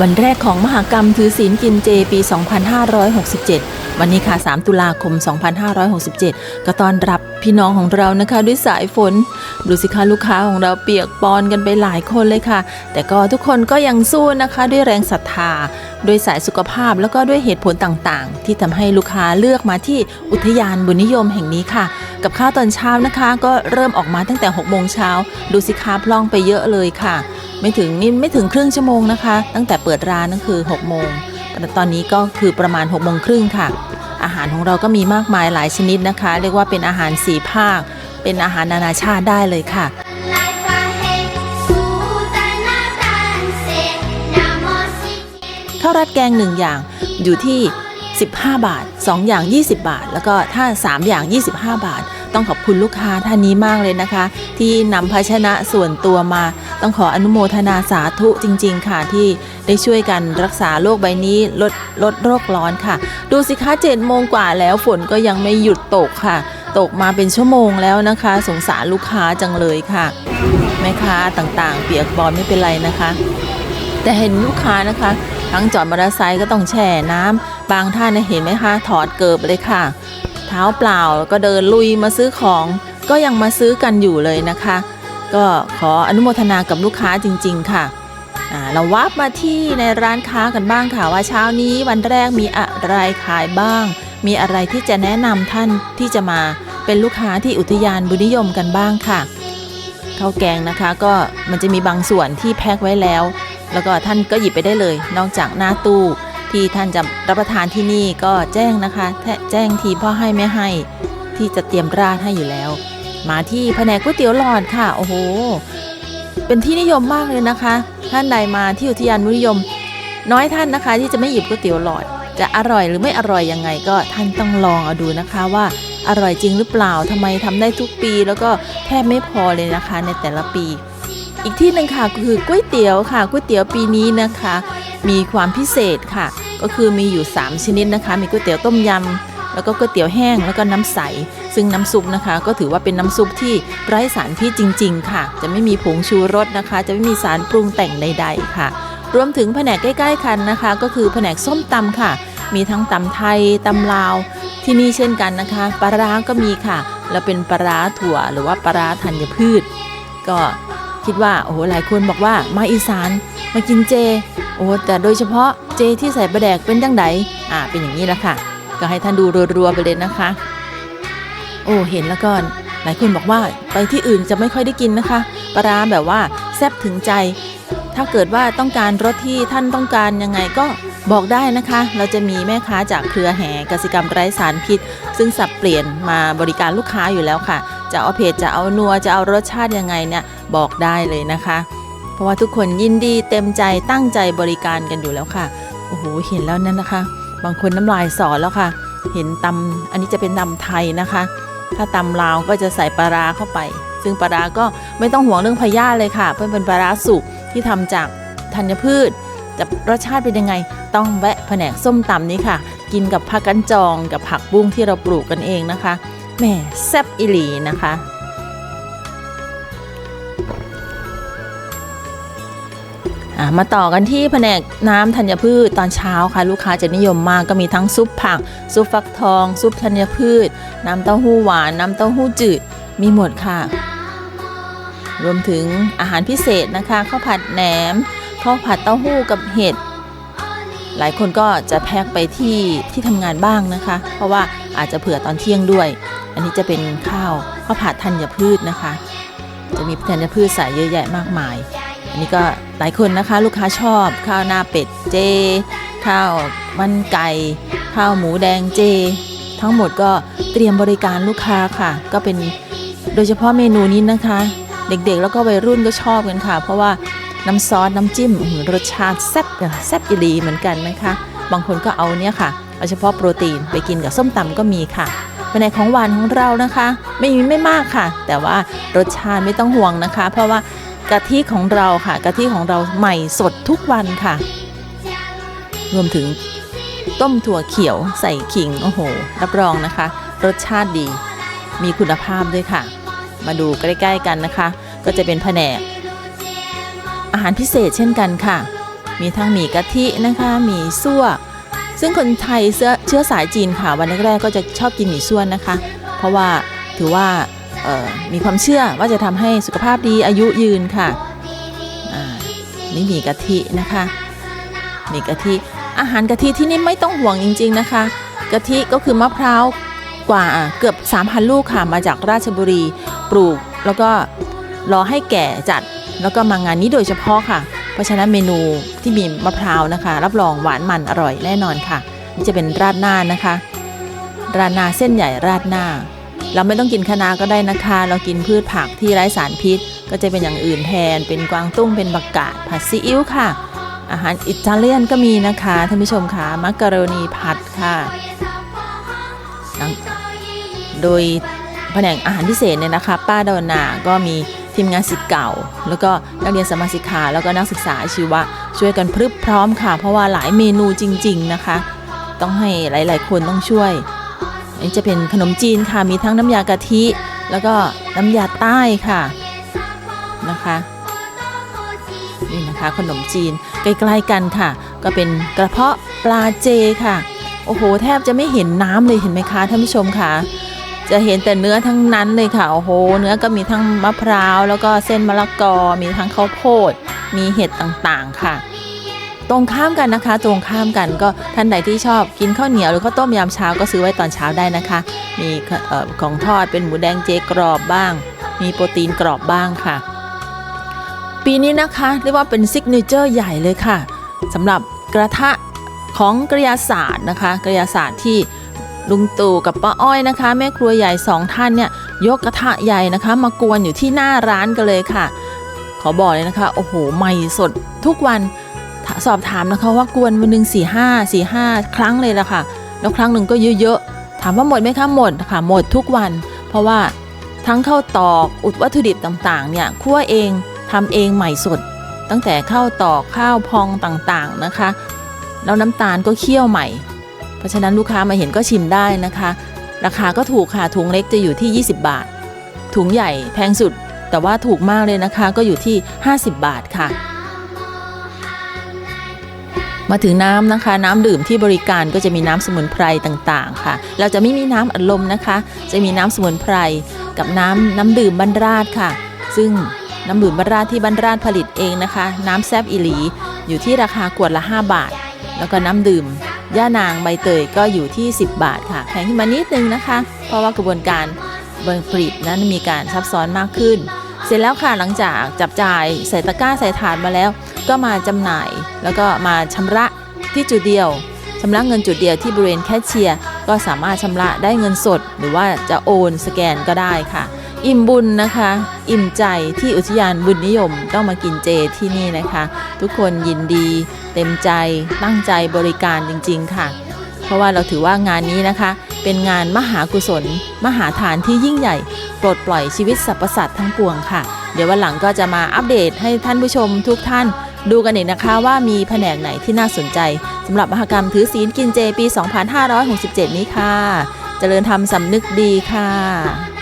วันแรกของมหากรรมถือศีลกินเจปี 2567 วันนี้ค่ะ 3 ตุลาคม 2567 ก็ต้อนรับพี่น้องของเรานะคะด้วยสายฝน ดูสิคะลูกค้าของเราเปียกปอนกันไปหลายคนเลยค่ะ แต่ก็ทุกคนก็ยังสู้นะคะด้วยแรงศรัทธา ด้วยสายสุขภาพแล้วก็ด้วยเหตุผลต่างๆ ที่ทำให้ลูกค้าเลือกมาที่อุทยานบุญนิยมแห่งนี้ค่ะ กับข้าวตอนเช้านะคะ ก็เริ่มออกมาตั้งแต่6โมงเช้าดูสิคะพล่องไปเยอะเลยค่ะ ไม่ถึงนี่ไม่ถึงครึ่งชั่วโมงนะคะ ตั้งแต่เปิดร้านนั่นคือ6โมงแต่ตอนนี้ก็คือประมาณ6โมงครึ่งค่ะ อาหารของเราก็มีมากมายหลายชนิดนะคะ เรียกว่าเป็นอาหารสีภาค เป็นอาหารนานาชาติได้เลยค่ะข้าวราดแกง 1 อย่างอยู่ที่ 15 บาท 2 อย่าง 20 บาท แล้วก็ถ้า 3 อย่าง 25 บาท ต้องขอบคุณลูกค้าท่านนี้มากเลยนะคะ ที่นำภาชนะส่วนตัวมา ต้องขออนุโมทนาสาธุจริง ๆ ค่ะที่ได้ช่วยกันรักษาโรคใบนี้ลดลดโรคร้อนค่ะ ดูสิคะเจ็ดโมงกว่าแล้วฝนก็ยังไม่หยุดตกค่ะ ตกมาเป็นชั่วโมงแล้วนะคะ สงสารลูกค้าจังเลยค่ะแม่ค้าต่างๆ เปียกปอนไม่เป็นไรนะคะ แต่เห็นลูกค้านะคะทั้งจอดมอเตอร์ไซค์ก็ต้องแช่น้ำบางท่านเห็นไหมคะ ถอดเกิบเลยค่ะ เท้าเปล่าก็เดินลุยมาซื้อของ ก็ยังมาซื้อกันอยู่เลยนะคะ ก็ขออนุโมทนากับลูกค้าจริง ๆ ค่ะเราวับมาที่ในร้านค้ากันบ้างค่ะว่าเช้านี้วันแรกมีอะไรขายบ้าง มีอะไรที่จะแนะนำท่านที่จะมาเป็นลูกค้าที่อุทยานบุญนิยมกันบ้างค่ะข้าวแกงนะคะก็มันจะมีบางส่วนที่แพ็คไว้แล้ว แล้วก็ท่านก็หยิบไปได้เลย นอกจากหน้าตู้ ที่ท่านจะรับประทานที่นี่ก็แจ้งนะคะแแจ้งทีพ่อให้ไม่ให้ ที่จะเตรียมราดให้อยู่แล้ว มาที่แผนกก๋วยเตี๋ยวหลอดค่ะ โอ้โห เป็นที่นิยมมากเลยนะคะ ท่านใดมาที่อุทยานบุนิยม น้อยท่านนะคะ ที่จะไม่หยิบก๋วยเตี๋ยวหลอด จะอร่อยหรือไม่อร่อยยังไงก็ท่านต้องลองเอาดูนะคะว่าอร่อยจริงหรือเปล่าทำไมทำได้ทุกปี แล้วก็แทบไม่พอเลยนะคะในแต่ละปี อีกที่หนึ่งค่ะคือก๋วยเตี๋ยวค่ะก๋วยเตี๋ยวปีนี้นะคะ มีความพิเศษค่ะ ก็คือมีอยู่ 3 ชนิดนะคะ มีก๋วยเตี๋ยวต้มยำแล้วก็ก๋วยเตี๋ยวแห้งแล้วก็น้ำใส ซึ่งน้ำซุปนะคะ ก็ถือว่าเป็นน้ำซุปที่ไร้สารพิษจริง ๆ ค่ะ จะไม่มีผงชูรสนะคะ จะไม่มีสารปรุงแต่งใด ๆ ค่ะ รวมถึงแผนกใกล้ ๆ กันนะคะ ก็คือแผนกส้มตำค่ะ มีทั้งตำไทยตำลาว ที่นี่เช่นกันนะคะปลาร้าก็มีค่ะ แล้วเป็นปลาร้าถั่ว หรือว่าปลาร้าธัญพืช ก็คิดว่าโอ้โหหลายคนบอกว่ามาอีสานมากินเจโอ้แต่โดยเฉพาะเจที่ใส่ปลาแดกเป็นจังไดอ่าเป็นอย่างนี้แหละค่ะ ก็ให้ท่านดูรัวๆไปเลยนะคะ โอ้เห็นแล้วก็หลายคนบอกว่าไปที่อื่นจะไม่ค่อยได้กินนะคะปลาร้าแบบว่าแซ่บถึงใจ ถ้าเกิดว่าต้องการรสที่ท่านต้องการยังไงก็บอกได้นะคะ เราจะมีแม่ค้าจากเครือแห่กสิกรรมไร้สารพิษ ซึ่งสับเปลี่ยนมาบริการลูกค้าอยู่แล้วค่ะ จะเอาเผ็ดจะเอานัวจะเอารสชาติยังไงเนี่ยบอกได้เลยนะคะ ราะว่าทุกคนยินดีเต็มใจตั้งใจบริการกันอยู่แล้วค่ะ โอ้โห เห็นแล้วนั่นนะคะ บางคนน้ำลายสอแล้วค่ะ เห็นตำอันนี้จะเป็นตำไทยนะคะ ถ้าตำลาวก็จะใส่ปลาร้าเข้าไป ซึ่งปลาร้าก็ไม่ต้องห่วงเรื่องพยาธิเลยค่ะ เพื่อเป็นปลาร้าสุกที่ทำจากธัญพืชจะรสชาติเป็นยังไง ต้องแวะแผนกส้มตำนี้ค่ะ กินกับผักกันจองกับผักบุ้งที่เราปลูกกันเองนะคะแหม่แซ่บอิหลีนะคะ มาต่อกันที่แผนกน้ำธัญพืชตอนเช้าค่ะลูกค้าจะนิยมมากก็มีทั้งซุปผัก ซุปฟักทอง ซุปธัญพืช น้ำเต้าหู้หวาน น้ำเต้าหู้จืด มีหมดค่ะ รวมถึงอาหารพิเศษนะคะข้าวผัดแหนมข้าวผัดเต้าหู้กับเห็ดหลายคนก็จะแพ็คไปที่ที่ทำงานบ้างนะคะ เพราะว่าอาจจะเผื่อตอนเที่ยงด้วย อันนี้จะเป็นข้าวข้าวผัดธัญพืชนะคะ จะมีธัญพืชใส่เยอะแยะมากมาย อันนี้ก็ หลายคนนะคะลูกค้าชอบข้าวหน้าเป็ดเจ ข้าวมันไก่ข้าวหมูแดงเจ ทั้งหมดก็เตรียมบริการลูกค้าค่ะ ก็เป็นโดยเฉพาะเมนูนี้นะคะ เด็กๆแล้วก็วัยรุ่นก็ชอบกันค่ะ เพราะว่าน้ำซอสน้ำจิ้มรสชาติแซ่บแซ่บอีหลีเหมือนกันนะคะ บางคนก็เอาเนี่ยค่ะเอาเฉพาะโปรตีนไปกินกับส้มตำก็มีค่ะภายในของหวานของเรานะคะ ไม่มีไม่มากค่ะ แต่ว่ารสชาติไม่ต้องห่วงนะคะ เพราะว่า กะทิของเราค่ะกะทิของเราใหม่สดทุกวันค่ะ รวมถึงต้มถั่วเขียวใส่ขิง โอ้โห รับรองนะคะ รสชาติดี มีคุณภาพด้วยค่ะ มาดูใกล้ๆกันนะคะ ก็จะเป็นแผนก อาหารพิเศษเช่นกันค่ะ มีทั้งหมี่กะทินะคะหมี่ซั่ว ซึ่งคนไทยเชื้อสายจีนค่ะ วันแรกๆก็จะชอบกินหมี่ซั่วนะคะ เพราะว่าถือว่า มีความเชื่อว่าจะทำให้สุขภาพดีอายุยืนค่ะนี่หมี่กะทินะคะหมี่กะทิอาหารกะทิที่นี่ไม่ต้องห่วงจริง ๆนะคะกะทิก็คือมะพร้าวกว่าเกือบ 3,000 ลูกค่ะมาจากราชบุรีปลูก แล้วก็รอให้แก่จัดแล้วก็มางานนี้โดยเฉพาะค่ะ เพราะฉะนั้นเมนูที่มีมะพร้าวนะคะ รับรองหวานมันอร่อยแน่นอนค่ะ นี่จะเป็นราดหน้านะคะ ราดหน้าเส้นใหญ่ราดหน้า เราไม่ต้องกินคะน้าก็ได้นะคะ เรากินพืชผักที่ไร้สารพิษ ก็จะเป็นอย่างอื่นแทน เป็นกวางตุ้งเป็นบักกาดผัดซีอิ๊วค่ะ อาหารอิตาเลียนก็มีนะคะท่านผู้ชมค่ะมักกะโรนีผัดค่ะ โดยแผนกอาหารพิเศษเนี่ยนะคะ ป้าดาวนาก็มีทีมงานสิทธิ์เก่า แล้วก็นักเรียนสมาชิกขาแล้วก็นักศึกษาอาชีวะช่วยกันพรึบพร้อมค่ะ เพราะว่าหลายเมนูจริง ๆนะคะ ต้องให้หลาย ๆ คนต้องช่วย อันนี้จะเป็นขนมจีนค่ะ มีทั้งน้ำยากะทิ แล้วก็น้ำยาใต้ค่ะนะคะนี่นะคะขนมจีนใกล้ๆกันค่ะ ก็เป็นกระเพาะปลาเจค่ะ โอ้โห แทบจะไม่เห็นน้ำเลยเห็นไหมคะท่านผู้ชมค่ะ จะเห็นแต่เนื้อทั้งนั้นเลยค่ะโอ้โห เนื้อก็มีทั้งมะพร้าว แล้วก็เส้นมะละกอ มีทั้งข้าวโพด มีเห็ดต่างๆค่ะ ตรงข้ามกันนะคะ ตรงข้ามกันก็ท่านใดที่ชอบกินข้าวเหนียวหรือข้าวต้มยามเช้าก็ซื้อไว้ตอนเช้าได้นะคะ มีของทอดเป็นหมูแดงเจกรอบบ้าง มีโปรตีนกรอบบ้างค่ะ ปีนี้นะคะเรียกว่าเป็นซิกเนเจอร์ใหญ่เลยค่ะสำหรับกระทะของกระยาศาสตร์นะคะกระยาศาสตร์ที่ลุงตู่กับป้าอ้อยนะคะ แม่ครัวใหญ่สองท่านเนี่ยยกกระทะใหญ่นะคะ มากวนอยู่ที่หน้าร้านกันเลยค่ะ ขอบอกเลยนะคะ โอ้โหใหม่สดทุกวัน สอบถามนะคะว่ากวนวันหนึ่งสี่ห้าสี่ห้าครั้งเลยละค่ะ แล้วครั้งหนึ่งก็เยอะๆ ถามว่าหมดไหมคะหมดค่ะหมดทุกวัน เพราะว่าทั้งข้าวตอกอุดวัตถุดิบต่างๆ เนี่ยคั่วเองทำเองใหม่สด ตั้งแต่ข้าวตอกข้าวพองต่างๆนะคะ แล้วน้ำตาลก็เคี่ยวใหม่ เพราะฉะนั้นลูกค้ามาเห็นก็ชิมได้นะคะ ราคาก็ถูกค่ะถุงเล็กจะอยู่ที่ 20 บาท ถุงใหญ่แพงสุด แต่ว่าถูกมากเลยนะคะก็อยู่ที่ 50 บาทค่ะ มาถึงน้ำนะคะ น้ำดื่มที่บริการก็จะมีน้ำสมุนไพรต่างๆ ค่ะ เราจะไม่มีน้ำอัดลมนะคะ จะมีน้ำสมุนไพรกับน้ำน้ำดื่มบรรราดค่ะ ซึ่งน้ำดื่มบรรราดที่บรรราดผลิตเองนะคะ น้ำแซบอิหลี อยู่ที่ราคาขวดละ 5 บาท แล้วก็น้ำดื่มย่านางใบเตยก็อยู่ที่ 10 บาทค่ะแพงขึ้นมานิดนึงนะคะ เพราะว่ากระบวนการผลิตนั้นมีการซับซ้อนมากขึ้น เสร็จแล้วค่ะหลังจากจับจ่ายใส่ตะกร้าใส่ถาดมาแล้ว ก็มาจำหน่าย แล้วก็มาชำระที่จุดเดียวชำระเงินจุดเดียวที่บริเวณแคชเชียร์ก็สามารถชำระได้เงินสด หรือว่าจะโอนสแกนก็ได้ค่ะ อิ่มบุญนะคะ อิ่มใจที่อุทยานบุญนิยมต้องมากินเจที่นี่นะคะ ทุกคนยินดี เต็มใจตั้งใจบริการจริง ๆ ค่ะ เพราะว่าเราถือว่างานนี้นะคะ เป็นงานมหากุศล มหาทานที่ยิ่งใหญ่ ปลดปล่อยชีวิตสรรพสัตว์ทั้งปวงค่ะ เดี๋ยววันหลังก็จะมาอัปเดตให้ท่านผู้ชมทุกท่าน ดูกันอีกนะคะว่ามีแผนกไหนที่น่าสนใจสำหรับมหกรรมถือศีลกินเจปี 2567 นี้ค่ะ เจริญธรรมสำนึกดีค่ะ